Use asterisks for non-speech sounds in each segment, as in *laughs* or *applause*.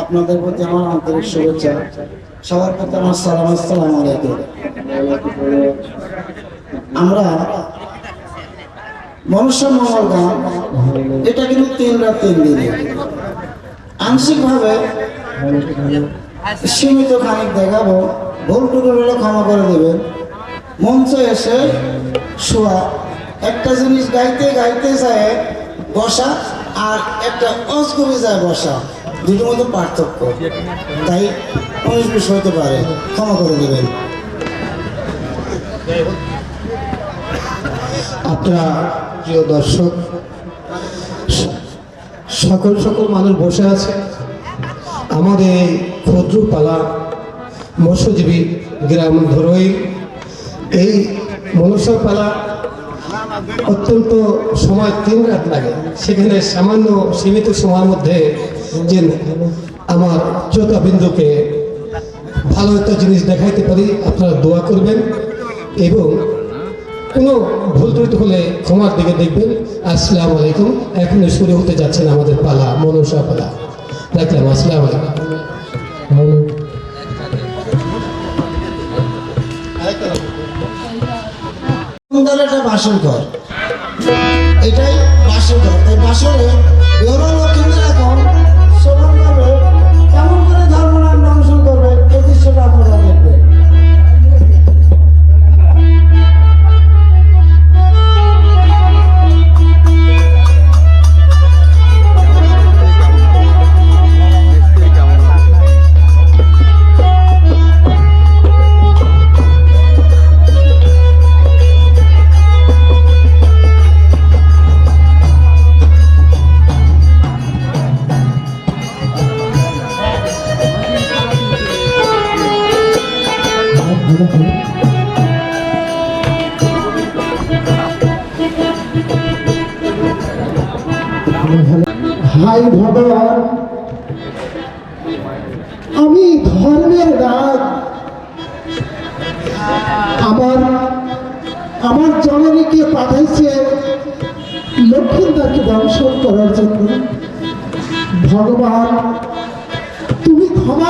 আপনাদের প্রতি আমার আন্তরিক শুভেচ্ছা। সবার প্রতি আমার সালাম আসসালাম আমরা মনুষ্য মঙ্গল গান এটা কিন্তু তিন রাত তিন দিনে। আংশিকভাবে সীমিত খানিক দেখাবো ভুল টুকুর হলে ক্ষমা করে দেবেন। মঞ্চে এসে শোয়া। একটা জিনিস গাইতে গাইতে যায় বসা, আর একটা অসগবি যায় বসা। দুটোর মধ্যে পার্থক্য। তাই উনিশ বিশ হতে পারে। ক্ষমা করে দেবেন। আপনারা প্রিয় দর্শক, সকল সকল মানুষ বসে আছে। আমাদের এই ক্ষুদ্রপালা মৎস্যজীবী গ্রাম ধরোই। এই মনুষ্যপালা অত্যন্ত সময় তিন রাত লাগে। সেখানে সামান্য সীমিত সময়ের মধ্যে যে আমার চোতাবিন্দুকে ভালো একটা জিনিস দেখাইতে পারি, আপনারা দোয়া করবেন এবং কোনো ভুল ত্রুটি হলে ক্ষমার দিকে দেখবেন। আসসালামু আলাইকুম। এখনই শুরু হতে যাচ্ছেন আমাদের পালা, মনসা পালা। দেখলাম আসসালামু আলাইকুম। একটা বাসন ঘর। এটাই বাসন ঘর। এই বাসনে বেরো লক্ষ্মীদের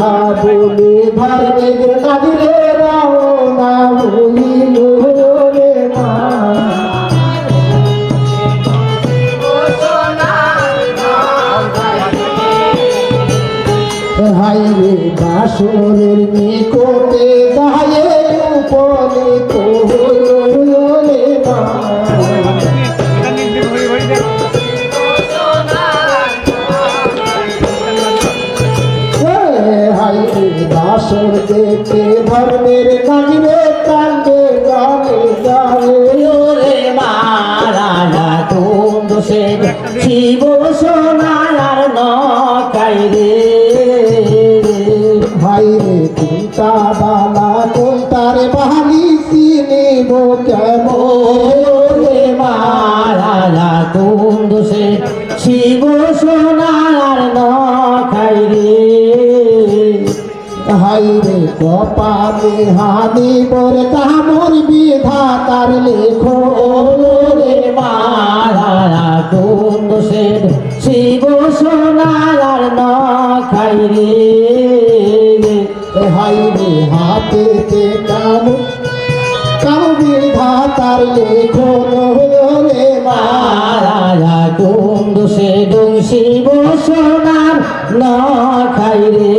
ইহা বলে নাগিরে কান্দে গানে গানে। শিব কপালে হানি পরে কামর বিধাতার লেখো ওরে মারা কোন দোষে শিব সোনার ন খাই রে। হাই রে হাতে তে কাম কাম বিধাতার লেখো রে মারা দোষে ডং শিব সোনার ন খাই রে।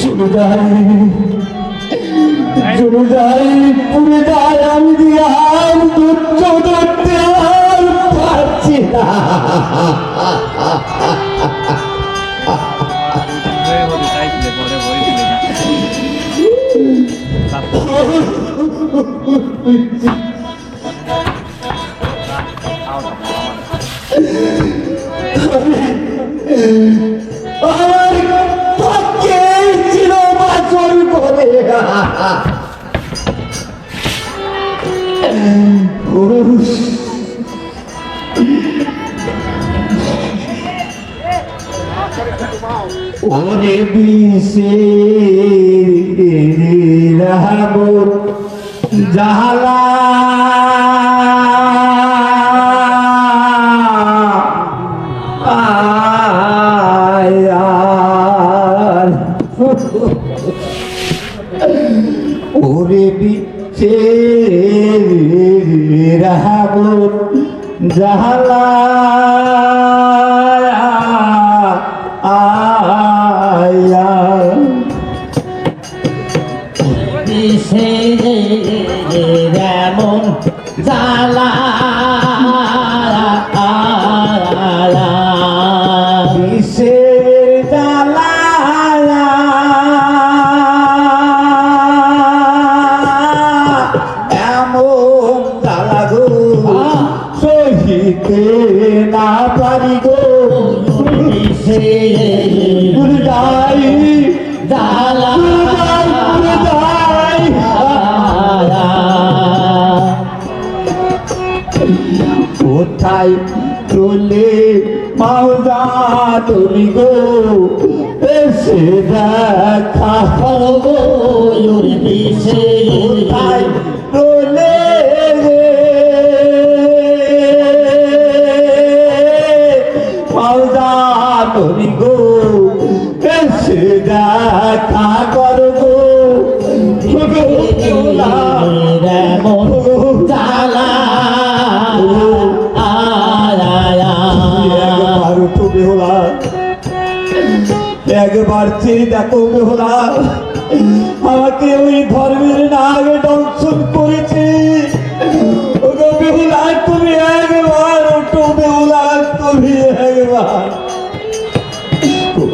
চলে যায় চলে যায় পুরে যায় আমি দিয়ে আর ধৈর্য ধরতে আর পারছি না আমার পক্ষে ছিল বাচন করে ওরে বিষে রাহব জাহালা। ওরে বিছে রাহব জাহালা।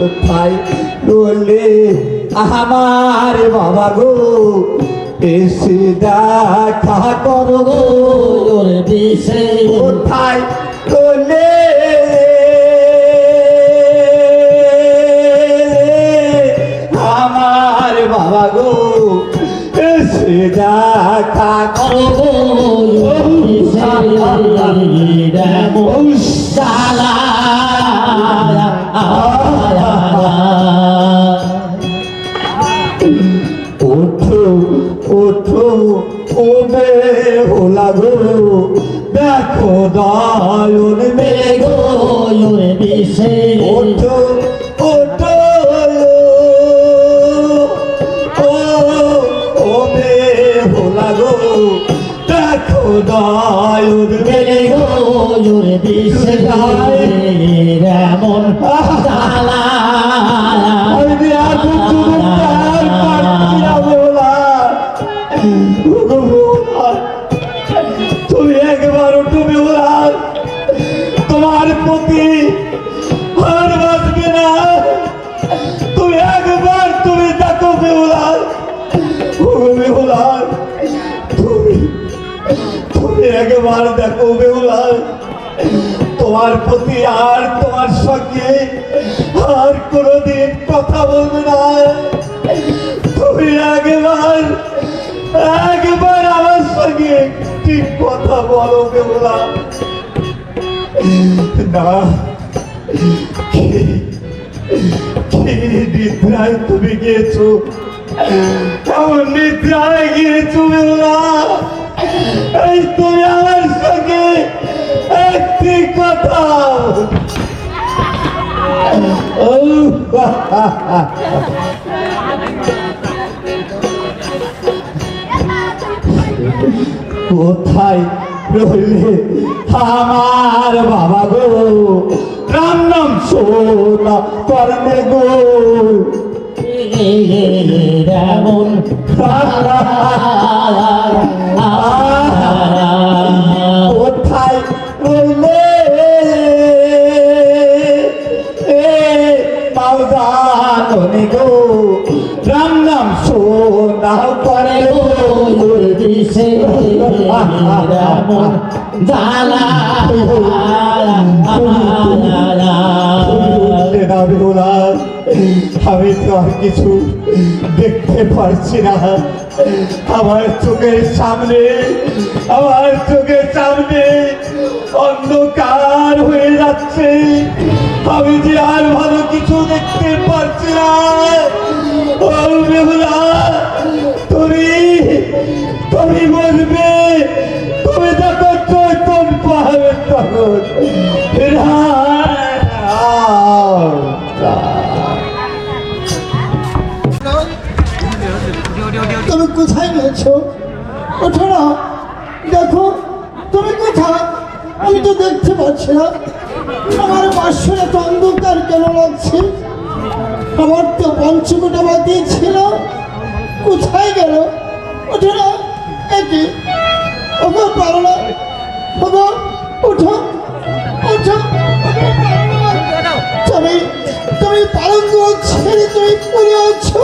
কোথায় রলে আমার বাবা গো এসে দেখা করো কোথায় রলে আমার বাবা গো এসে দেখা করো গো। বলো। বেহুলা না নিদ্রায় তুমি গিয়েছো? এমন নিদ্রায় গিয়েছো বেহুলা এই তুমি আমার সঙ্গে একটি কথা। কোথায় রইলে আমার বাবা গো। রাম নাম সোনা করলে গো। *laughs* আমি তো আর কিছু দেখতে পারছি না আমার চোখের সামনে আমার চোখের সামনে অন্ধকার হয়ে যাচ্ছে। আমি যে আর ভালো কিছু দেখতে পারছি না, তুমি তুমি বলবে, তুমি তখন তুমি কোথায় গেছো ওঠো না দেখো, তুমি কোথায়? আমি তো দেখতে পাচ্ছি না। আমার বাসরে তো অন্ধকার কেন লাগছে? আমার তো পঞ্চমুটা বাতি ছিল। কোথায় গেল? ওঠো না এটি ওগো পারো না ওগো। পারো না। তুমি তুমি পালঙ্গ তুমি পড়ে আছো।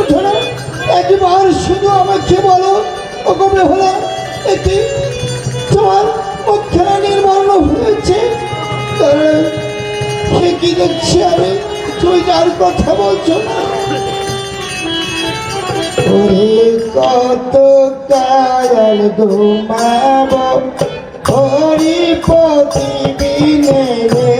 ওঠো না। একবার শুধু আমাকে বলো হলো এটি তোমার মুখখানা নির্মল হয়েছে। কারণ সে কি দেখছি আমি? তুমি যার কথা বলছো না। কত কায়াল ঘুমাব হরিপতি বিনে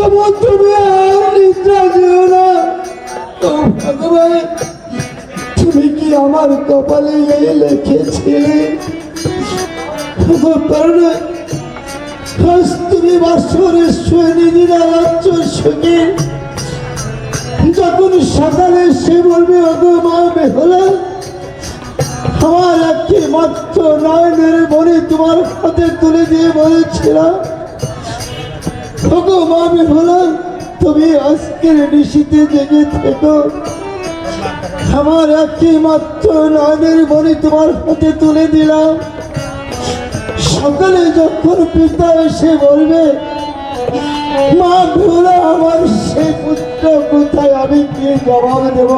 তবু তুমি আর নিদ্রা যেও না। ও ভগবান, তুমি কি আমার কপালে এই লিখেছিলে? পারো আজ তুমি বাসরের শুয়ে নিজের আলাচ্য সঙ্গে। যখন সকালে সে বলবে, ওগো মা বেহলা আমার একটি মাত্র নয় মেরে মনে তোমার হাতে তুলে দিয়ে বলেছিলাম ওগো মা বেহলা তুমি আজকের নিশিতে জেগে থেকো। আমার একটি মাত্র নয়নের মনে তোমার হাতে তুলে দিলাম। সকালে যখন পিতা এসে বলবে, মা বেহুলা আমার সে পুত্র কোথায়? আমি কি জবাব দেব?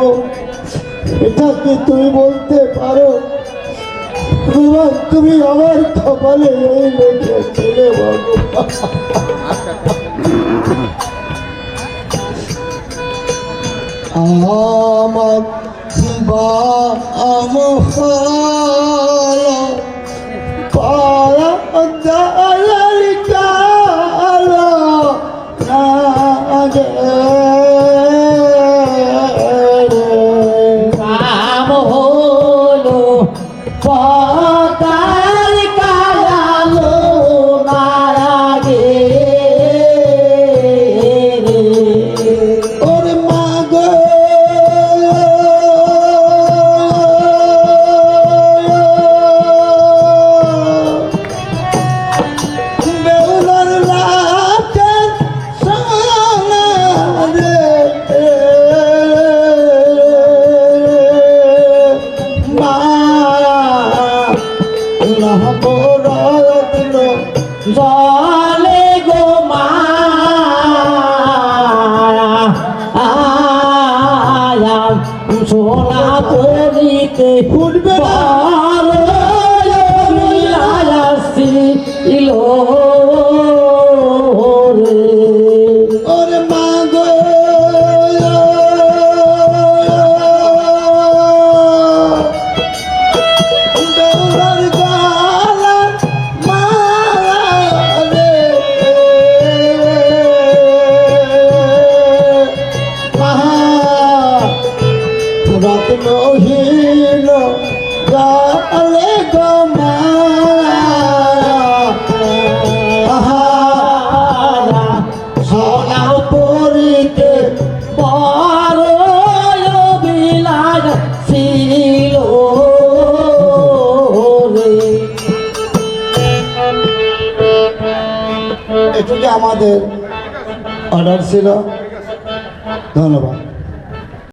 এটা কি তুমি বলতে পারো। বাবা তুমি আমার কপালে এই লিখেছিলে ভগবান আমার বা আমফালা পালা দালাল কালা নাগে। কাম হলো পতার জলে গো মায়া সোনা পরিতে ফুটবে এটুকু আমাদের অর্ডার ছিল ধন্যবাদ